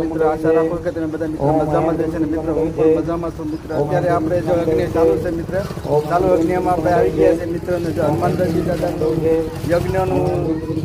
મિત્ર આશા રાખો કે તમે બધા મિત્રો મજામાં જ છે ને મિત્ર હું પણ મજામાં છું મિત્ર અત્યારે આપણે જો અગ્નિ ચાલુ છે મિત્ર ચાલુ અગ્નિમાં આપણે આવી ગયા છે મિત્ર અને જો હનુમાનદાસજી દાદાનું યજ્ઞનું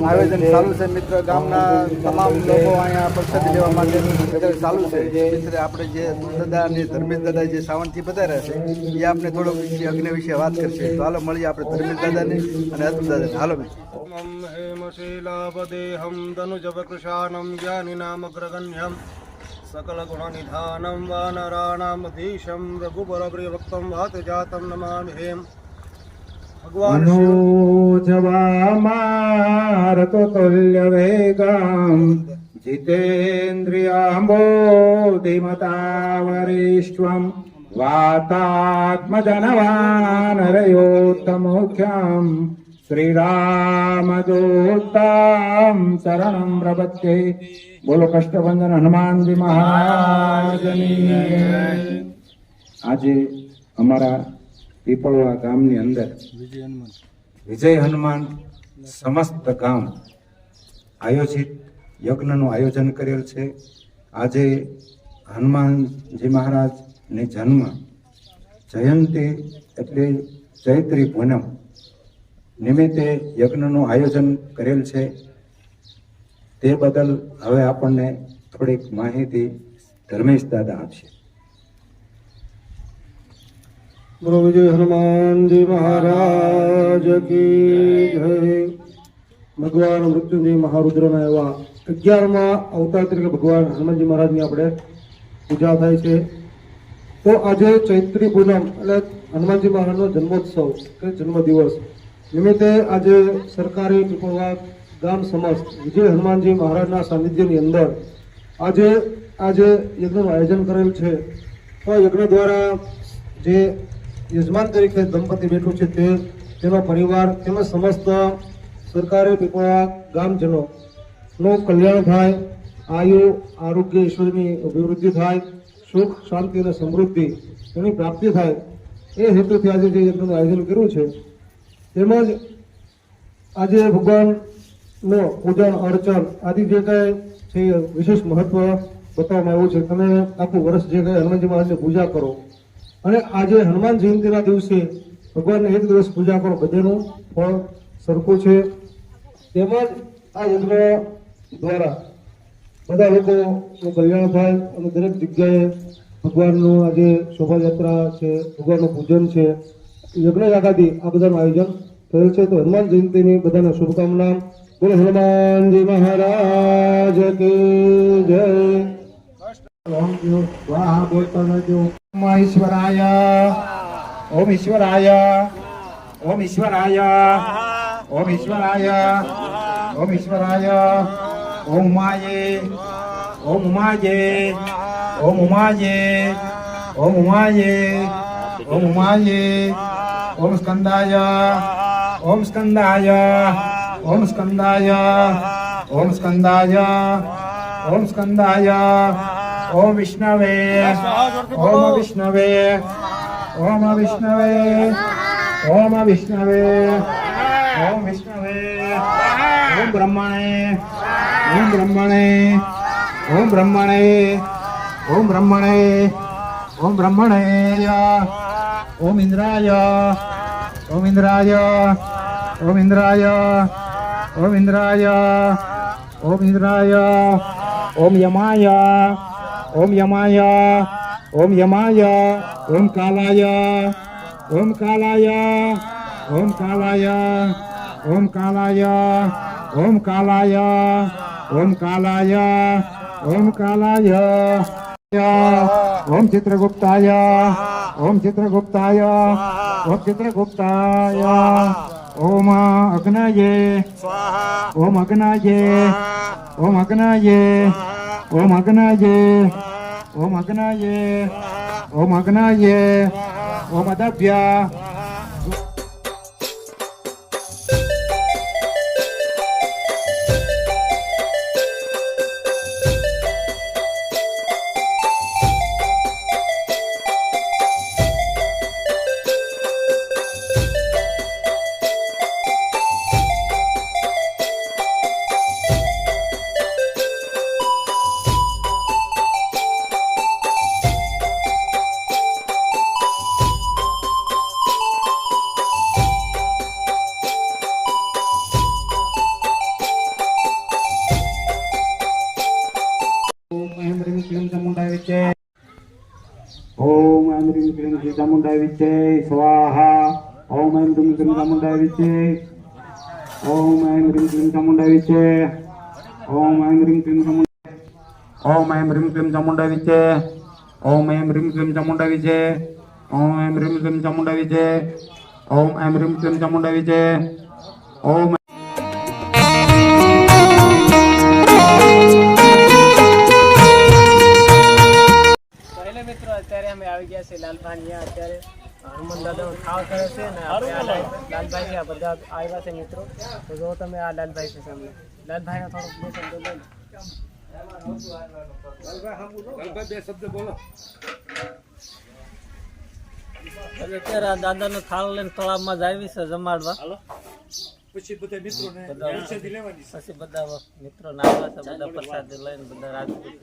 આયોજન ચાલુ છે મિત્ર ગામના તમામ લોકો અહીંયા પ્રસાદ લેવા માટે અત્યારે ચાલુ છે મિત્ર આપણે જે દાદા અને ધર્મેશ દાદા જે સાવંતથી બતાવ્યા છે એ આપણે થોડોક વિશે અગ્નિ વિશે વાત કરશે તો હાલો મળીએ આપણે ધર્મેશ દાદાને અને અતુલ દાદાને હાલો મિત્ર ॐ हेमशीलापदेहं तनुजवकृशानं ज्ञानिनामग्रगण्यं सकलगुणनिधानं वानराणामधीशं रघुबरप्रियभक्तं वातजातं नमामि हेम् भगवान् शिव मनोजवामारतो तुल्यवेगाम् जितेन्द्रियाम्बोधिमतावरेष्वम् वातात्मजनवानरयोत्तमुख्यम् શ્રીરામદૂતામ શરણમ પ્રપત્ય બોલો કષ્ટવંદન હનુમાનજી મહારાજની આજે અમારા પીપળવા ગામની અંદર વિજય હનુમાન સમસ્ત ગામ આયોજિત યજ્ઞનું આયોજન કરેલ છે આજે હનુમાનજી મહારાજની જન્મ જયંતિ એટલે ચૈત્રી પૂનમ નિમિત્તે યજ્ઞનું આયોજન કરેલ છે. તે બદલ હવે આપણને થોડીક માહિતી ધર્મેશ દાદા આપશે. બોલો વિજય હનુમાનજી મહારાજ કી જય. ભગવાન મૃત્યુંજય મહારુદ્રના એવા અગિયારમાં અવતાર તરીકે ભગવાન હનુમાનજી મહારાજની આપણે પૂજા થાય છે. તો આજે ચૈત્રી પૂનમ એટલે હનુમાનજી મહારાજનો જન્મોત્સવ કે જન્મદિવસ. નિમિત્તે આજે સરકારી પીપળવા ગામ સમસ્ત વિજય હનુમાનજી મહારાજના સાનિધ્યની અંદર આજે આજે યજ્ઞનું આયોજન કરેલ છે. તો યજ્ઞ દ્વારા જે યજમાન તરીકે દંપતી બેઠું છે તે, તેનો પરિવાર તેમજ સમસ્ત સરકારી પીપળા ગામજનો નું કલ્યાણ થાય, આયુ, આરોગ્ય, ઈશ્વરની અભિવૃદ્ધિ થાય, સુખ, શાંતિ અને સમૃદ્ધિ એની પ્રાપ્તિ થાય. એ હેતુથી આજે જે યજ્ઞનું આયોજન કર્યું છે તેમજ આજે ભગવાનનો પૂજન, અર્ચન આદિ જે કાંઈ છે વિશેષ મહત્વ બતાવવામાં આવ્યું છે. તમે આખું વર્ષ જે કાંઈ હનુમાનજી મહારાજની પૂજા કરો અને આજે હનુમાન જયંતિના દિવસે ભગવાનને એક દિવસ પૂજા કરો. બધાનું ફળ સરખું છે. તેમજ આ યજ્ઞ દ્વારા બધા લોકોનું કલ્યાણ થાય અને દરેક જગ્યાએ ભગવાનનું આજે શોભાયાત્રા છે, ભગવાનનું પૂજન છે. યજ્ઞ યાગાદી આ બધાનું આયોજન થયેલ છે તો હનુમાન જયંતિની બધાને શુભકામના. બોલો હનુમાનજી મહારાજ કી જય. ઈશ્વરાય. ઓમ ઈશ્વરાય. ઓમ ઈશ્વરાય. ઓમ ઈશ્વરાય. ઓમ ઈશ્વરાય. ઓમ ઉમાયે. ઓમ ઉમાયે. ઓમ ઉમાયે. ઓમ ઉમાયે. ઓમ ઉમાયે. ઓમ સ્કંદાય. ઓમ સ્કંદાય ઓમ સ્કંદાય ઓમ સ્કંદાય ઓમ સ્કંદાય ઓમ વિષ્ણવે ઓમ વિષ્ણવે ઓમ વિષ્ણવે ઓમ વિષ્ણવે ઓમ વિષ્ણવે ઓમ બ્રહ્મણે ઓમ બ્રહ્મણે ઓમ બ્રહ્મણે ઓમ બ્રહ્મણે ઓમ બ્રહ્મણે ઓમ ઇન્દ્રાય ઓમ ઇન્દ્રાય ઓમ ઇન્દ્રાય ઓમ ઇન્દ્રાય ઓમ ઇન્દ્રાય ઓમ યમાય ઓમ યમાય ઓમ યમાય ઓમ કાલાય ઓમ કાલાય ઓમ કાલાય ઓમ કાલાય ઓમ કાલાય ઓમ કાલાય ઓમ કાલાય ઓમ ચિત્રગુપ્તાય ઓમ ચિત્રગુપ્તાય ઓમ ચિત્રગુપ્તાય ઓમ અગ્નયે. ઓમ અગ્નયે. ઓમ અગ્નયે. ઓમ અગ્નયે. ઓમ અગ્નયે. ઓમ અગ્નયે. ઓમ અદભ્ય. વિચ્ચે ઓમ એમ રીમ ક્રીમ શ્રી ચામુંડાય વિચ્ચે સ્વાહા ઓમ એમ રીમ ક્રીમ ચામુંડાય વિચ્ચે ઓમ એમ રીમ ક્રીમ ચામુંડાય વિચ્ચે ઓમ એમ રીમ ક્રીમ ચામુંડા ઓમ એમ રીમ ક્રીમ ચામુંડા વિચ્ચે ઓમ એમ રીમ ક્રીમ ચામુંડા વિચ્ચે ઓમ એમ રીમ ક્રીમ ચામુંડા વિચ્ચે ઓમ એમ રીમ ક્રીમ ચામુંડા વિચ્ચે ઓમ તો ગયા છે લાલભાઈ અત્યારે. હનુમાન દાદાનો ખાવ કરે છે ને લાલભાઈ આ બધા આવ્યા છે મિત્રો. તો જો તમે આ લાલભાઈ છે સામે. લાલભાઈને થોડુંક બે શબ્દ બોલો. અત્યારે આ દાદાનો થાળ લઈને તળાવમાં જ આવી છે જમાડવા. પછી બધા મિત્રો પછી બધા મિત્રો નાવા છે બધા પ્રસાદ લઈને બધા રાજપૂત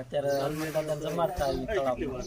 અત્યારે હનુમાન દાદા જમાડતા આવી તળાવમાં.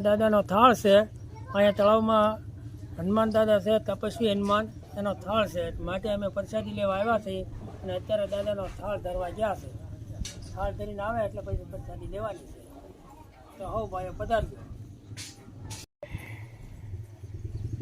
અહીંયા દાદાનો થાળ છે. અહીંયા તળાવમાં હનુમાન દાદા છે, તપસ્વી હનુમાન એનો થાળ છે. માટે અમે પ્રસાદી લેવા આવ્યા છીએ અને અત્યારે દાદાનો થાળ ધરવા ગયા છે. થાળ ધરીને આવે એટલે પછી પ્રસાદી લેવાની છે. તો હવ ભાઈઓ પધારજો.